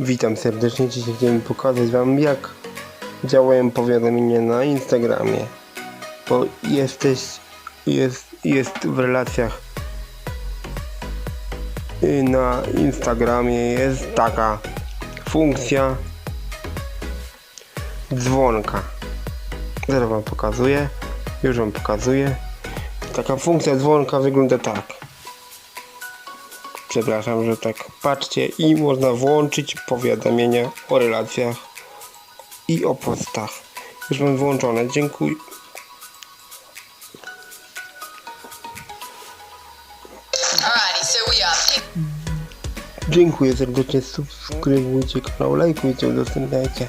Witam serdecznie. Dzisiaj chciałem pokazać Wam jak działają powiadomienia na Instagramie. Bo jesteś, jest, jest w relacjach y, na Instagramie jest taka funkcja dzwonka. Zaraz Wam pokazuję. Już Wam pokazuję. Taka funkcja dzwonka wygląda tak. Przepraszam, że tak patrzcie i można włączyć powiadomienia o relacjach i o postach. Już mam włączone, dziękuję. Dziękuję serdecznie, subskrybujcie kanał, lajkujcie, udostępniajcie.